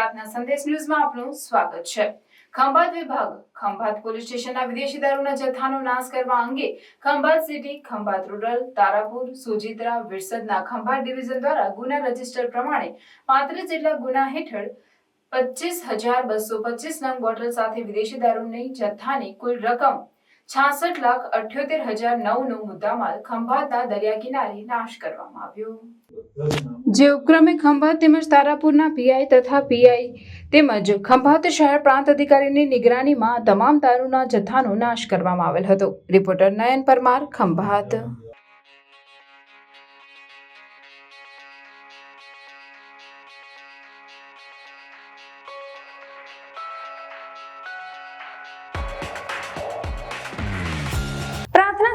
પ્રાર્થના સંદેશ ન્યૂઝમાં આપનું સ્વાગત છે. ખંભાત વિભાગ, ખંભાત પોલીસ સ્ટેશનના વિદેશી દારૂના જથ્થાનો નાશ કરવા અંગે ખંભાત સિટી, ખંભાત રૂરલ, તારાપુર, સુજિત્રા, વિરસદના ખંભાત ડિવિઝન દ્વારા ગુના રજિસ્ટર પ્રમાણે પાંત્રીસ જેટલા ગુના હેઠળ પચીસ હજાર બસો પચીસ નંગ બોટલ સાથે વિદેશી દારૂની જથ્થાની કુલ રકમ છાસઠ લાખ અઠ્યોતેર હજાર નવનો મુદ્દામાલ ખંભાતના દરિયા કિનારે નાશ કરવામાં આવ્યો. જે ઉપક્રમે ખંભાત તેમજ તારાપુરના પીઆઈ તથા પીઆઈ તેમજ ખંભાત શહેર પ્રાંત અધિકારીની નિગરાનીમાં તમામ દારૂના જથ્થાનો નાશ કરવામાં આવેલ હતો. રિપોર્ટર નયન પરમાર, ખંભાત.